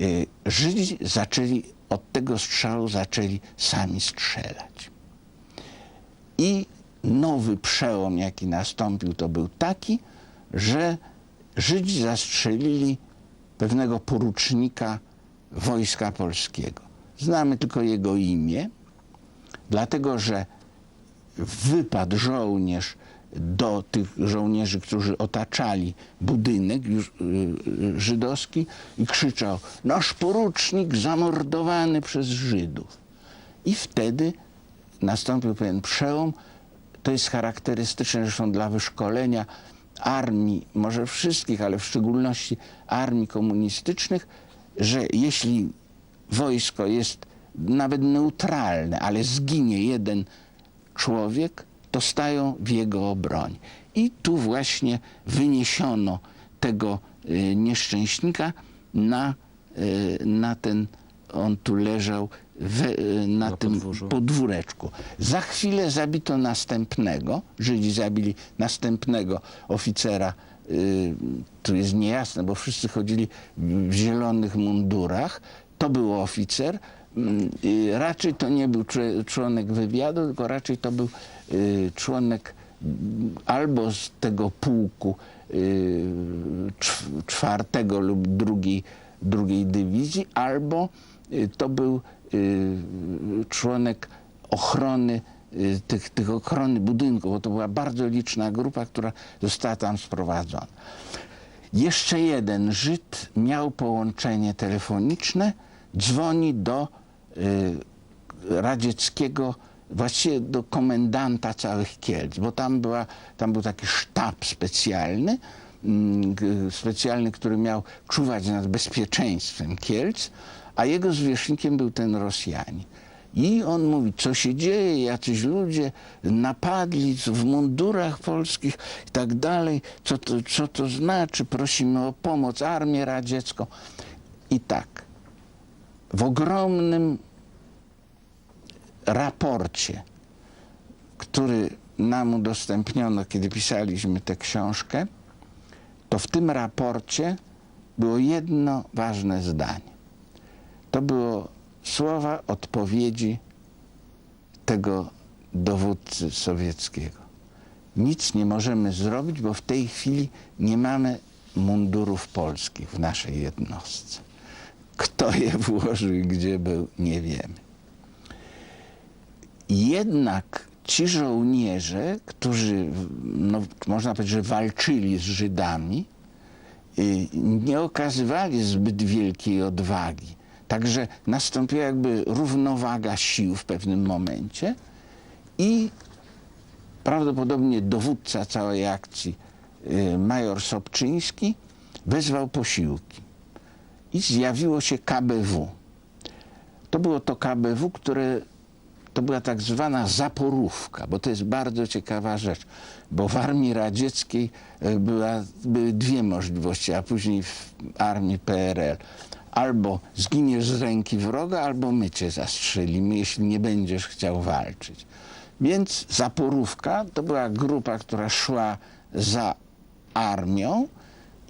y, Żydzi zaczęli, od tego strzału zaczęli sami strzelać. I nowy przełom, jaki nastąpił, to był taki, że Żydzi zastrzelili pewnego porucznika wojska polskiego. Znamy tylko jego imię, dlatego że wypadł żołnierz do tych żołnierzy, którzy otaczali budynek y, y, żydowski i krzyczał nasz porucznik zamordowany przez Żydów. I wtedy nastąpił pewien przełom. To jest charakterystyczne zresztą dla wyszkolenia armii, może wszystkich, ale w szczególności armii komunistycznych, że jeśli wojsko jest nawet neutralne, ale zginie jeden człowiek, to stają w jego obronie. I tu właśnie wyniesiono tego y, nieszczęśnika na, y, na ten, on tu leżał we, na, Na tym podwórzu. podwóreczku. Za chwilę zabito następnego, Żydzi zabili następnego oficera, y, tu jest niejasne, bo wszyscy chodzili w zielonych mundurach. To był oficer. Mm, y, Raczej to nie był czł- członek wywiadu, tylko raczej to był y, członek mm, albo z tego pułku y, cz- czwartego lub drugiej, drugiej dywizji, albo to był członek ochrony tych, tych ochrony budynków, bo to była bardzo liczna grupa, która została tam sprowadzona. Jeszcze jeden Żyd miał połączenie telefoniczne, dzwoni do y, radzieckiego, właściwie do komendanta całych Kielc, bo tam, była, tam był taki sztab specjalny, mm, specjalny, który miał czuwać nad bezpieczeństwem Kielc, a jego zwierzchnikiem był ten Rosjanin. I on mówi, co się dzieje, jacyś ludzie napadli w mundurach polskich i tak dalej, co to, co to znaczy, prosimy o pomoc, armię radziecką. I tak, w ogromnym raporcie, który nam udostępniono, kiedy pisaliśmy tę książkę, to w tym raporcie było jedno ważne zdanie. To było słowa odpowiedzi tego dowódcy sowieckiego. Nic nie możemy zrobić, bo w tej chwili nie mamy mundurów polskich w naszej jednostce. Kto je włożył i gdzie był, nie wiemy. Jednak ci żołnierze, którzy, no, można powiedzieć, że walczyli z Żydami, y, nie okazywali zbyt wielkiej odwagi. Także nastąpiła jakby równowaga sił w pewnym momencie i prawdopodobnie dowódca całej akcji, y, major Sobczyński, wezwał posiłki. I zjawiło się KBW. To było to KBW, które to była tak zwana zaporówka, bo to jest bardzo ciekawa rzecz, bo w armii radzieckiej e, była, były dwie możliwości, a później w armii PRL. Albo zginiesz z ręki wroga, albo my cię zastrzelimy, jeśli nie będziesz chciał walczyć. Więc zaporówka to była grupa, która szła za armią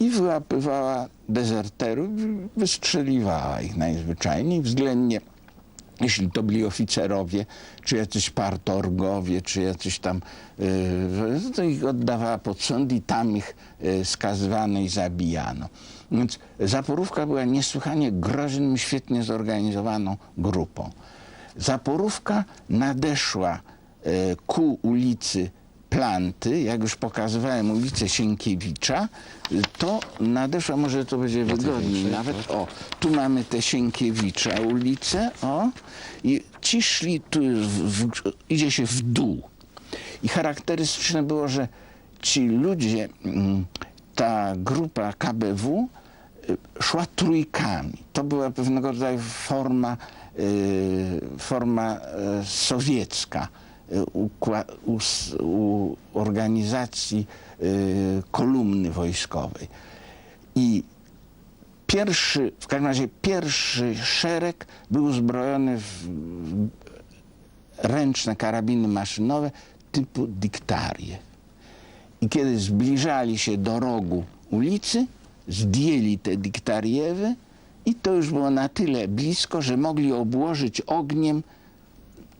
i wyłapywała dezerterów, wystrzeliwała ich najzwyczajniej, względnie jeśli to byli oficerowie, czy jacyś partorgowie, czy jacyś tam, yy, to ich oddawała pod sąd i tam ich yy, skazywano i zabijano. Więc Zaporówka była niesłychanie groźnym, świetnie zorganizowaną grupą. Zaporówka nadeszła yy, ku ulicy Planty, jak już pokazywałem ulicę Sienkiewicza, to nadeszła, może to będzie wygodniej nawet, o, tu mamy tę Sienkiewicza ulicę, o, i ci szli, tu w, idzie się w dół. I charakterystyczne było, że ci ludzie, mm, ta grupa KBW y, szła trójkami. To była pewnego rodzaju forma, y, forma y, sowiecka us- u organizacji y, kolumny wojskowej. I pierwszy, w każdym razie pierwszy szereg był uzbrojony w w ręczne karabiny maszynowe typu dyktarie. I kiedy zbliżali się do rogu ulicy, zdjęli te dyktariewy I to już było na tyle blisko, że mogli obłożyć ogniem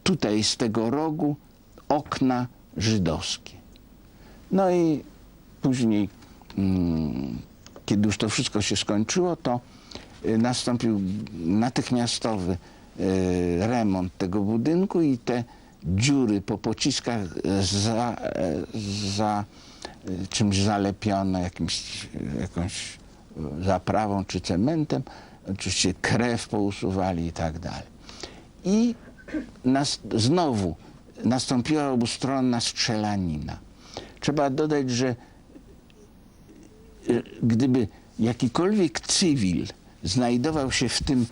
tutaj z tego rogu okna żydowskie. No i później, mm, kiedy już to wszystko się skończyło, to y, nastąpił natychmiastowy y, remont tego budynku i te dziury po pociskach za, za y, czymś zalepione, jakimś, jakąś zaprawą czy cementem. Oczywiście krew pousuwali i tak dalej. I nas, znowu nastąpiła obustronna strzelanina. Trzeba dodać, że y, gdyby jakikolwiek cywil znajdował się w tym,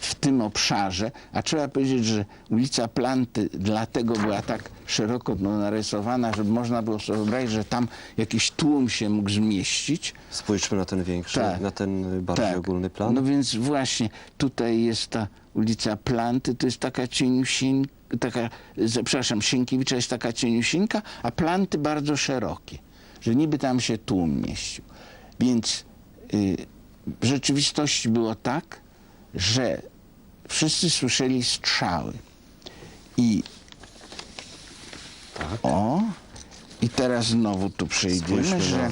w tym obszarze, a trzeba powiedzieć, że ulica Planty dlatego była tak szeroko narysowana, żeby można było sobie wyobrazić, że tam jakiś tłum się mógł zmieścić, Spójrzmy na ten większy, Tak. na ten bardziej ogólny plan. no więc właśnie tutaj jest ta ulica Planty, to jest taka cieniusieńka, taka, przepraszam, Sienkiewicza jest taka cieniusieńka, a Planty bardzo szerokie, że niby tam się tłum mieścił. Więc y, w rzeczywistości było tak, że wszyscy słyszeli strzały. I o, i teraz znowu tu przejdziemy, Spójrzmy że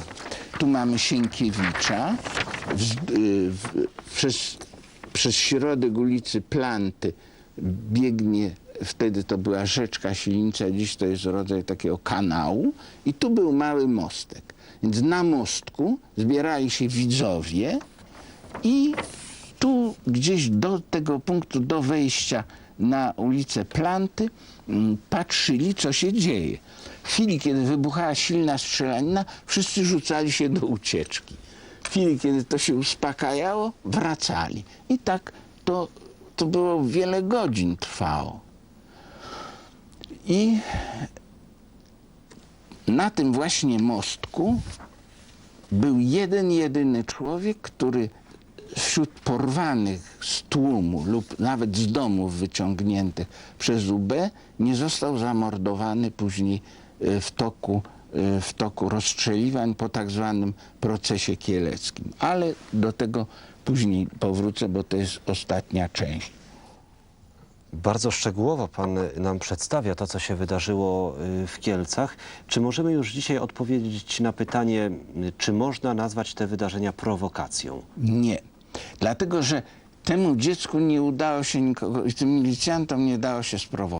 tu mamy Sienkiewicza, wz, y, w, przez, przez środek ulicy Planty biegnie, wtedy to była rzeczka Silinica, dziś to jest rodzaj takiego kanału i tu był mały mostek. Więc na mostku zbierali się widzowie i tu gdzieś do tego punktu, do wejścia na ulicę Planty, mm, patrzyli, co się dzieje. W chwili, kiedy wybuchała silna strzelanina, wszyscy rzucali się do ucieczki. W chwili, kiedy to się uspokajało, wracali. I tak to, to było wiele godzin trwało. I na tym właśnie mostku był jeden, jedyny człowiek, który wśród porwanych z tłumu lub nawet z domów wyciągniętych przez UB nie został zamordowany później e, w toku, e, w toku rozstrzeliwań po tak zwanym procesie kieleckim. Ale do tego później powrócę, bo to jest ostatnia część. Bardzo szczegółowo Pan nam przedstawia to, co się wydarzyło y, w Kielcach. Czy możemy już dzisiaj odpowiedzieć na pytanie, y, czy można nazwać te wydarzenia prowokacją? Nie. Dlatego, że temu dziecku nie udało się nikogo, i tym milicjantom nie dało się sprowokować.